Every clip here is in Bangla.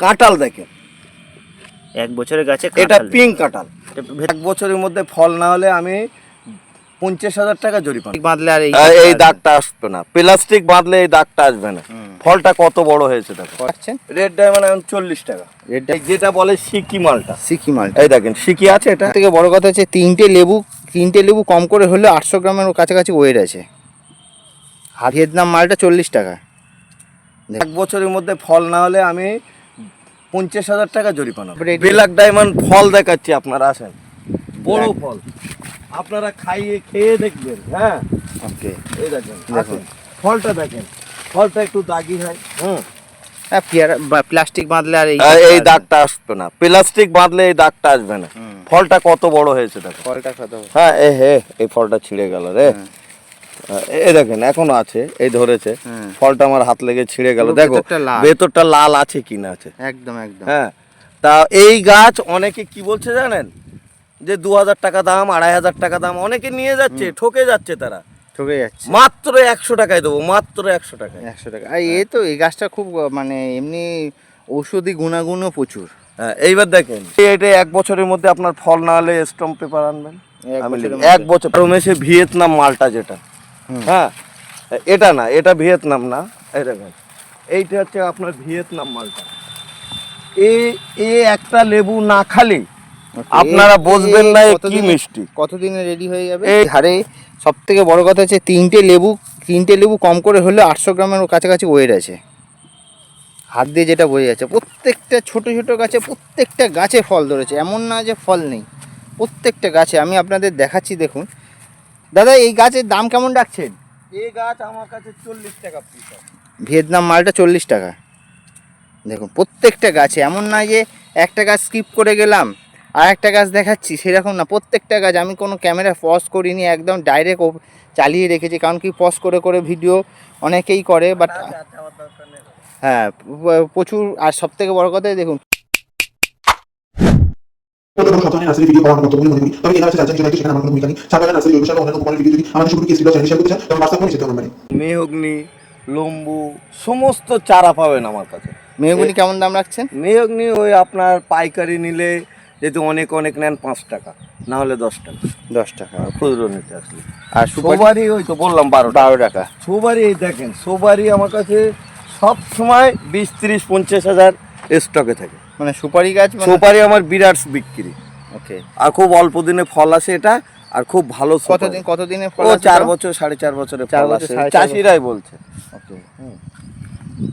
কাঁঠাল দেখেন। এক বছরের গাছে এটা পিঙ্ক ভে- এক বছরের মধ্যে ফল না হলে আমি পঞ্চাশ হাজার টাকা জরিমানা বাঁধলে আর এই দাগটা আসবে না। প্লাস্টিক বাঁধলে এই দাগটা আসবে না। ফলটা কত বড় হয়েছে দেখো। পাচ্ছেন? রেড ডায়মন্ড এখন চল্লিশ টাকা। রেড যেটা বলে সিকি মালটা। সিকি মালটা। এই দেখেন সিকি আছে এটা। থেকে বড় কথা হচ্ছে তিনটে লেবু তিনটে লেবু কম করে হলে আটশো গ্রামের কাছাকাছি ওয়েট আছে। ভিয়েতনাম মালটা চল্লিশ টাকা। এক বছরের মধ্যে ফল না হলে আমি পঞ্চাশ হাজার টাকা জরিমানা ব্ল্যাক ডায়মন্ড ফল দেখাচ্ছি আপনারা আসেন। বড় ফল। আপনারা খাইয়ে খেয়ে দেখবেন হ্যাঁ? ওকে। এই দেখেন দেখুন। ফলটা দেখেন। ফলটা একটু দাগি হয় হুম? হ্যাঁ প্লাস্টিক বাঁধলে আর এই এই দাগটা আসবে না। প্লাস্টিক বাঁধলে এই দাগটা আসবে না। ফলটা কত বড় হয়েছে দেখো। ফলটা কত হ্যাঁ এ হে এই ফলটা ছিঁড়ে গেল রে। দেখেন এখনও আছে এই ধরেছে। ফলটা আমার হাত লেগে ছিঁড়ে গেল। দেখো ভেতরটা লাল। আছে কিনা আছে। একদম একদম। হ্যাঁ তা এই গাছ অনেকে কি বলছে জানেন? যে দু হাজার টাকা দাম আড়াই হাজার টাকা দাম অনেকে নিয়ে যাচ্ছে ঠকে যাচ্ছে তারা। ঠকে যাচ্ছে। মাত্র একশো টাকায় দেবো মাত্র একশো টাকায়। একশো টাকা। আর এ তো এই গাছটা খুব মানে এমনি ঔষধি গুণাগুণও প্রচুর। হ্যাঁ এইবার দেখেন। এটা এক বছরের মধ্যে আপনার ফল না হলে স্টম্প পেপার আনবেন। এক বছর রমেশে ভিয়েতনাম মালটা যেটা। হ্যাঁ এটা না এটা ভিয়েতনাম না। এটা এইটা হচ্ছে আপনার ভিয়েতনাম মালটা। এ এ একটা লেবু না খালি আপনারা বুঝবেন না কি মিষ্টি। কতদিনে রেডি হয়ে যাবে? এই- এই হারে সব থেকে বড় কথা হচ্ছে তিনটে লেবু তিনটে লেবু কম করে হলে আটশো গ্রামের কাছাকাছি ওয়েট আছে হাত দিয়ে যেটা বোঝা যাচ্ছে প্রত্যেকটা ছোট ছোট গাছে প্রত্যেকটা গাছে ফল ধরেছে এমন না যে ফল নেই। প্রত্যেকটা গাছে আমি আপনাদের দেখাচ্ছি দেখুন দাদা এই গাছের দাম কেমন রাখছেন? এই গাছ আমার কাছে চল্লিশ টাকা পিস ভিয়েতনাম মালটা চল্লিশ টাকা। দেখুন প্রত্যেকটা গাছে এমন না যে একটা গাছ স্কিপ করে গেলাম আর একটা গাছ দেখাচ্ছি সেরকম না। প্রত্যেকটা গাছ আমি কোনো ক্যামেরা পজ করিনি একদম ডাইরেক্ট চালিয়ে রেখেছি কারণ কি পজ করে করে ভিডিও অনেকেই করে বাট হ্যাঁ প্রচুর আর সব থেকে বড় কথা দেখুন ধরনের নার্সারি ভিডিও পাওয়া মনে করি। তবে এরা জন্য সেখানে আমার কোনো ভূমিকা নেই। সাধারণ নার্সারি অন্যান্য উপকরণের ভিডিও যদি আমাদের শুরু চ্যানেল শেয়ার করতে চান তবে হোয়াটসঅ্যাপ করে যেতে হবে মেহগ্নি লম্বু সমস্ত চারা পাবেন আমার কাছে। মেহগুনি কেমন দাম রাখছেন? মেহগ্নি ওই আপনার পাইকারি নিলে যদি অনেক অনেক নেন পাঁচ টাকা। না হলে দশ টাকা। দশ টাকা। আর খুচরো নিতে আসলে। আর সুপারি? ওই তো বললাম বারো বারো টাকা। সোবারি এই দেখেন সোবারি আমার কাছে সব সময় বিশ তিরিশ পঞ্চাশ হাজার স্টকে থাকে। মানে সুপারি গাছ মানে? সুপারি আমার বিরাট বিক্রি। ওকে। আর খুব অল্প দিনে ফল আসে এটা আর খুব ভালো। কতদিন কতদিনে ফল ও চার বছর সাড়ে চার বছরে চার বছর। চাষিরাই বলছে। ওকে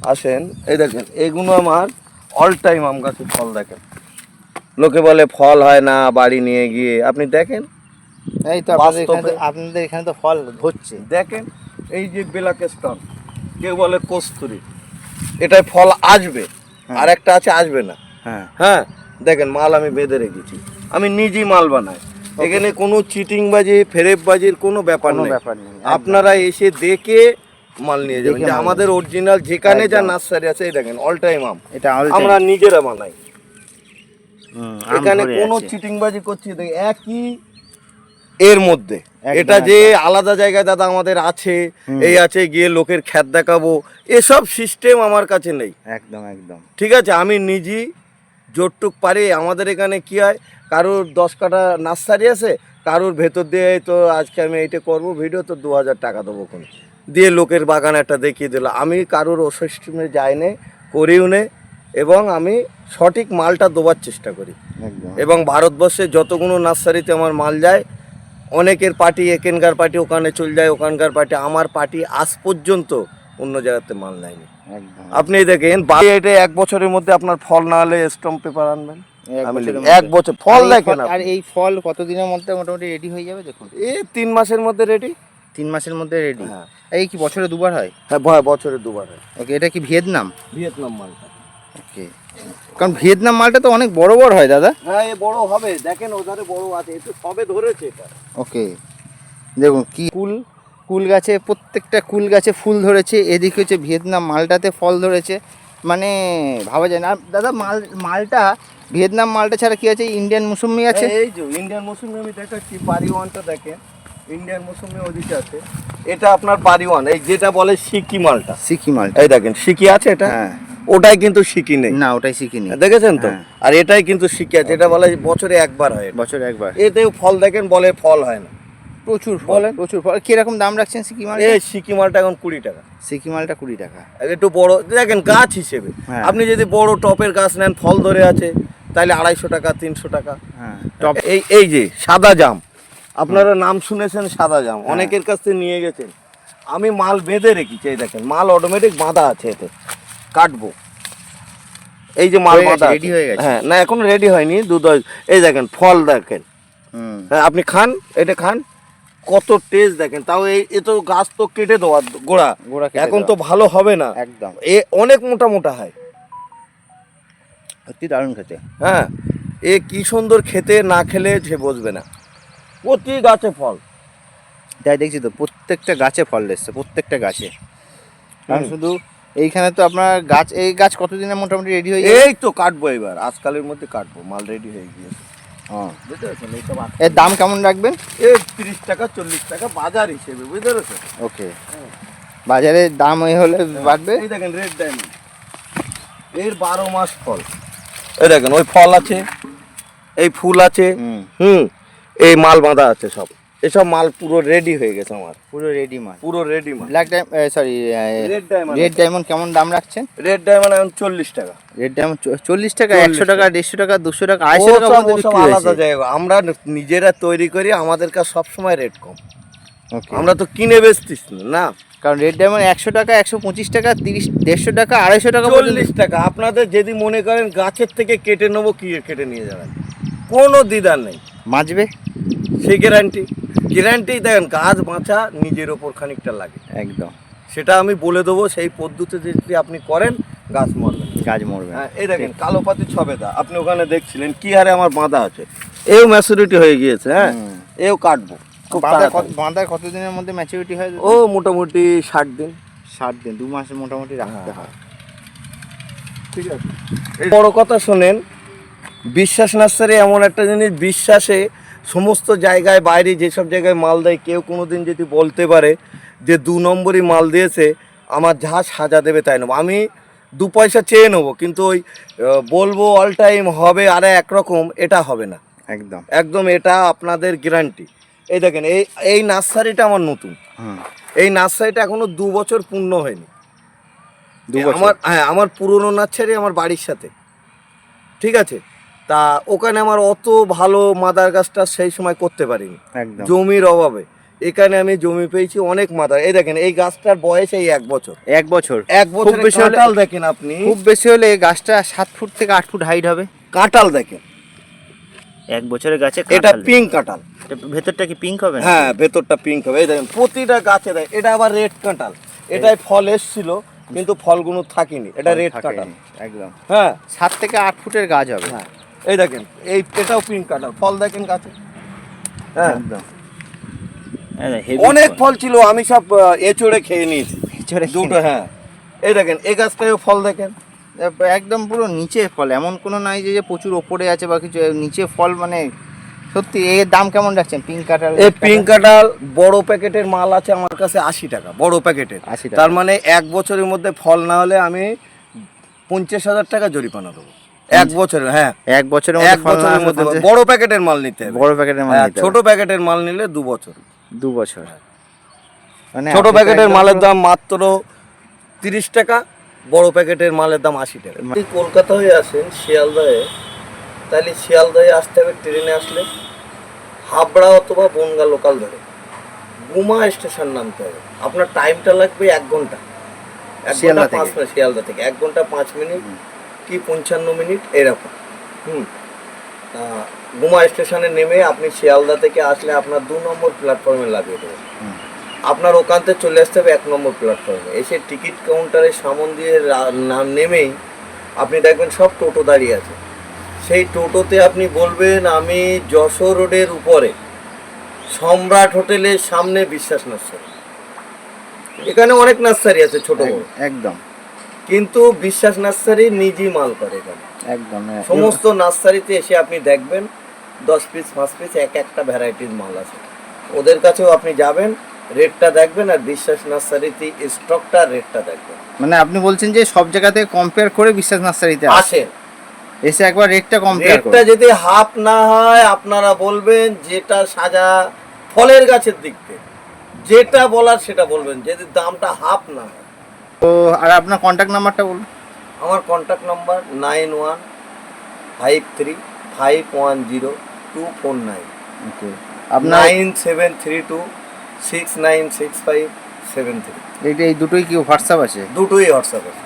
আসেন এই দেখেন এগুলো আমার অল টাইম আম গাছে ফল দেখেন। লোকে বলে ফল হয় না বাড়ি নিয়ে গিয়ে। আপনি দেখেন? এই তো আপনাদের এখানে তো- আপনাদের এখানে তো ফল ধরছে। দেখেন এই যে বেলাক স্টন কেউ বলে কস্তুরি। এটায় ফল আসবে হ্যাঁ। আর একটা আছে আসবে না। হ্যাঁ। হ্যাঁ দেখেন মাল আমি বেঁধে রেখেছি। আমি নিজেই মাল বানাই। এখানে কোনো চিটিংবাজি ফেরেববাজির কোনো ব্যাপার কোনো নেই। ব্যাপার নেই আপনারা এসে দেখে মাল নিয়ে যাবেন। যে আমাদের অরিজিনাল যেখানে যা নার্সারি আছে এই দেখেন অল টাইম আম। এটা আমরা নিজেরা বানাই। এখানে কোনো আছে। চিটিংবাজি করছি দেখ একই এর মধ্যে। এটা যে আলাদা জায়গায় দাদা আমাদের আছে এই আছে গিয়ে লোকের খ্যাত দেখাবো এসব সিস্টেম আমার কাছে নেই। একদম একদম। ঠিক আছে আমি নিজেই জোরটুক পারে আমাদের এখানে কি হয়? কারোর দশ কাটা নার্সারি আছে কারোর ভেতর দিয়ে তো আজকে আমি এইটা করব ভিডিও তো দু হাজার টাকা দেবো কোন দিয়ে লোকের বাগান একটা দেখিয়ে দিল। আমি কারোর ও সিস্টেমে যাই নে করিও নে এবং আমি সঠিক মালটা দেওয়ার চেষ্টা করি। এবং ভারতবর্ষে যতগুলো নার্সারিতে আমার মাল যায় অনেকের পার্টি এখানকার পার্টি ওখানে চলে যায় ওখানকার পার্টি আমার পার্টি আজ পর্যন্ত অন্য জায়গাতে মাল নেয়নি। আপনি দেখেন বা- এটা এক বছরের মধ্যে আপনার ফল না হলে স্টম্প পেপার আনবেন। এক বছর ফল দেখেন আর এই ফল কতদিনের মধ্যে মোটামুটি রেডি হয়ে যাবে দেখুন? এ তিন মাসের মধ্যে রেডি তিন মাসের মধ্যে রেডি হ্যাঁ। এই কি বছরে দুবার হয়? হ্যাঁ ভয় বছরে দুবার হয়। ওকে এটা কি ভিয়েতনাম? ভিয়েতনাম মালটা। ওকে কারণ ভিয়েতনাম মালটা তো অনেক বড় বড় হয় দাদা। হ্যাঁ এ বড় হবে। দেখেন ওধারে বড় আছে এ তো সবে ধরেছে এটা। ওকে দেখুন কি কুল কুল গাছে প্রত্যেকটা কুল গাছে ফুল ধরেছে। এদিকে হচ্ছে ভিয়েতনাম মালটাতে ফল ধরেছে। মানে ভাবা যায় না। আর দাদা মাল মালটা ভিয়েতনাম মালটা ছাড়া কি আছে? ইন্ডিয়ান মুসম্মি আছে? এই যে ইন্ডিয়ান মৌসুমি আমি দেখাচ্ছি পারি ওয়ানটা দেখেন। ইন্ডিয়ান মৌসুমি ওদিকে আছে। এটা আপনার পারি ওয়ান এই যেটা বলে সিকি মালটা। সিকি মালটা। এই দেখেন সিকি আছে এটা? হ্যাঁ। ওটাই কিন্তু শিখি নেই। না ওটাই শিখি নেই। দেখেছেন তো? হ্যাঁ। আর এটাই কিন্তু শিখি আছে। এটা বলে বছরে একবার হয় বছরে একবার। এতেও ফল দেখেন বলে ফল হয় না। প্রচুর ফল। প্রচুর ফল। কীরকম দাম রাখছেন সিকি মাল এই সিকি মালটা এখন কুড়ি টাকা। সিকি মালটা কুড়ি টাকা। একটু বড় দেখেন গাছ হিসেবে। হ্যাঁ। আপনি যদি বড় টপের গাছ নেন ফল ধরে আছে তাহলে আড়াইশো টাকা তিনশো টাকা। হ্যাঁ। টপ এই এই যে সাদা জাম। আপনারা নাম শুনেছেন সাদা জাম। অনেকের কাছ থেকে নিয়ে গেছেন। আমি মাল বেঁধে রেখেছি এই দেখেন মাল অটোমেটিক বাঁধা আছে এতে। কাটবো। এই যে মাল বাঁধা রেডি হয়ে গেছে। হ্যাঁ না এখন রেডি হয়নি দুধ এই দেখেন ফল দেখেন। হ্যাঁ আপনি খান এটা খান। কত টেস্ট দেখেন। তাও এই এ তো গাছ তো কেটে দেওয়া গোড়া। গোড়া এখন তো ভালো হবে না। একদম। এ অনেক মোটা মোটা হয়। সত্যি দারুণ খেতে। হ্যাঁ। এ কি সুন্দর খেতে না খেলে সে বসবে না। প্রতি গাছে ফল। তাই দেখছি তো প্রত্যেকটা গাছে ফল এসছে প্রত্যেকটা গাছে। কারণ শুধু এইখানে তো আপনার গাছ এই গাছ কতদিনে মোটামুটি রেডি হয়ে এই তো কাটবো এবার আজকালের মধ্যে কাটবো মাল রেডি হয়ে গিয়েছে। বুঝতে পেরেছেন? এর দাম কেমন রাখবেন? এই তিরিশ টাকা চল্লিশ টাকা বাজার হিসেবে বুঝতে পেরেছেন? ওকে। বাজারে দাম ওই হলে বাড়বে? এই দেখেন রেড ডায়মন্ড এর বারো মাস ফল। এই দেখেন ওই ফল আছে এই ফুল আছে হুম। হুম এই মাল বাঁধা আছে সব। এসব মাল পুরো রেডি হয়ে গেছে আমার। পুরো রেডি মাল। পুরো রেডি মাল। Black diamond sorry red diamond red diamond কেমন দাম রাখছেন? রেড ডায়মন্ড এখন চল্লিশ টাকা। রেড ডায়মন্ড চল্লিশ টাকা 40 একশো টাকা দেড়শো টাকা দুশো টাকা আড়াইশো টাকা আলাদা জায়গা। আমরা নিজেরা তৈরি করি আমাদের কাছে সবসময় রেট কম. আমরা তো কিনে বেচতিস না, কারণ রেড ডায়মন্ড একশো টাকা একশো পঁচিশ টাকা তিরিশ দেড়শো টাকা আড়াইশো টাকা চল্লিশ টাকা। আপনাদের যদি মনে করেন গাছের থেকে কেটে নেব কি কেটে নিয়ে যাবেন? কোনো দ্বিধার নেই। বাঁচবে সেই গ্যারান্টি গ্যারান্টি দেখেন গাছ বাঁচা নিজের ওপর খানিকটা লাগে। একদম। সেটা আমি বলে দেবো সেই পদ্ধতি যদি আপনি করেন গাছ মরবে গাছ মরবে হ্যাঁ এই দেখেন কালো পাতি ছবেদা। আপনি ওখানে দেখছিলেন কি হারে আমার বাঁধা আছে। এও ম্যাচুরিটি হয়ে গিয়েছে হ্যাঁ। এও কাটবো। বাঁধা কত- বাঁধা কতদিনের মধ্যে ম্যাচুরিটি হয় ও মোটামুটি ষাট দিন। ষাট দিন দু মাসে মোটামুটি রাখতে হয়। ঠিক আছে। বড় কথা শোনেন বিশ্বাস নার্সারি এমন একটা জিনিস বিশ্বাসে সমস্ত জায়গায় বাইরে যেসব জায়গায় মাল দেয় কেউ কোনো দিন যদি বলতে পারে যে দু নম্বরই মাল দিয়েছে আমার যা সাজা দেবে তাই নেব। আমি দু পয়সা চেয়ে নেব কিন্তু ওই বলব অল টাইম হবে আর একরকম এটা হবে না। একদম। একদম এটা আপনাদের গ্যারান্টি এই দেখেন এই এই নার্সারিটা আমার নতুন। এই নার্সারিটা এখনও দু বছর পূর্ণ হয়নি। আমার হ্যাঁ আমার পুরনো নার্সারি আমার বাড়ির সাথে। ঠিক আছে? তা ওখানে আমার অত ভালো মাদার গাছটা সেই সময় করতে পারিনি। জমির অভাবে। এখানে আমি জমি পেয়েছি অনেক মাদার। এই দেখেন এই গাছটার বয়স এই এক বছর। এক বছর। এক বছর বেশি দেখেন আপনি। খুব বেশি হলে এই গাছটা সাত ফুট থেকে আট ফুট হাইট হবে। কাঁঠাল দেখেন। এক বছরের গাছে এটা পিঙ্ক কাঁঠাল। ভেতরটা কি পিঙ্ক হবে? হ্যাঁ ভেতরটা পিঙ্ক হবে। এই দেখেন প্রতিটা গাছে দেয় এটা আবার রেড কাঁঠাল। এটাই ফল এসছিল কিন্তু ফলগুলো থাকেনি। এটা রেড কাঁঠাল। একদম। হ্যাঁ। সাত থেকে আট ফুটের গাছ হবে। হ্যাঁ। এই দেখেন এই এটাও পিঙ্ক কাঁঠাল ফল দেখেন গাছে। হ্যাঁ। একদম। অনেক ফল। ছিল আমি সব এঁচড়ে খেয়ে নিয়েছি। দুটো হ্যাঁ। এই দেখেন এই গাছটাও ফল দেখেন। একদম পুরো নিচে ফল এমন কোনো নাই যে যে প্রচুর ওপরে আছে বা কিছু নিচে ফল মানে সত্যি এর দাম কেমন রাখছেন? পিঙ্ক কাটার এই পিঙ্ক কাঁঠাল? বড় প্যাকেটের মাল আছে আমার কাছে আশি টাকা বড় প্যাকেটের। 80 টাকা। তার মানে এক বছরের মধ্যে ফল না হলে আমি পঞ্চাশ হাজার টাকা জরিমানা দেবো। এক বছরের হ্যাঁ। এক বছরের এক বছরের মধ্যে বড় প্যাকেটের মাল নিতে বড় প্যাকেটের মাল হ্যাঁ, নিতে ছোট প্যাকেটের মাল নিলে দু বছর। দু বছর। মানে ছোট প্যাকেটের মালের দাম মাত্র তিরিশ টাকা বড় প্যাকেটের মালের দাম আশি টাকা। যদি কলকাতা হয়ে আসেন শিয়ালদহে তাহলে শিয়ালদহে আসতে হবে ট্রেনে আসলে হাবড়া অথবা বনগা লোকাল ধরে। গুমা স্টেশন নামতে হবে। আপনার টাইমটা লাগবে এক ঘণ্টা। এক ঘণ্টা পাঁচ মিনিট শিয়ালদা থেকে। এক ঘণ্টা পাঁচ মিনিট। কি পঞ্চান্ন মিনিট? এরকম। হুম। গুমা স্টেশনে নেমে আপনি শিয়ালদা থেকে আসলে আপনার দু নম্বর প্ল্যাটফর্মে লাগিয়ে দেবে আপনার ওখান থেকে চলে আসতে হবে এক নম্বর প্ল্যাটফর্মে। এসে টিকিট কাউন্টারের সামন দিয়ে নেমেই আপনি দেখবেন সব টোটো দাঁড়িয়ে আছে। সেই টোটোতে আপনি বলবেন আমি যশোর রোডের উপরে সম্রাট হোটেলের সামনে বিশ্বাস নার্সারি। এখানে অনেক নার্সারি আছে ছোট বড়। একদম। কিন্তু বিশ্বাস নার্সারি নিজেই মাল করে এখানে। একদম হ্যাঁ। সমস্ত নার্সারিতে এসে আপনি দেখবেন দশ পিস পাঁচ পিস এক একটা ভ্যারাইটির মাল আছে। ওদের কাছেও আপনি যাবেন রেটটা দেখবেন আর বিশ্বাস নার্সারিতে স্টকটা রেটটা দেখবেন। মানে আপনি বলছেন যে সব জায়গা থেকে কম্পেয়ার করে বিশ্বাস নার্সারিতে আসে। এসে একবার রেটটা কম্পেয়ার রেটটা যদি হাফ না হয় আপনারা বলবেন যেটা সাজা ফলের গাছের দিক থেকে। যেটা বলার সেটা বলবেন যদি দামটা হাফ না হয়। তো আর আপনার কন্ট্যাক্ট নাম্বারটা বলুন। আমার contact number nine one five three five one zero two four nine okay আপনার nine seven three two six nine six five seven three এইটা এই দুটোই কি হোয়াটসঅ্যাপ আছে? দুটোই হোয়াটসঅ্যাপ আছে।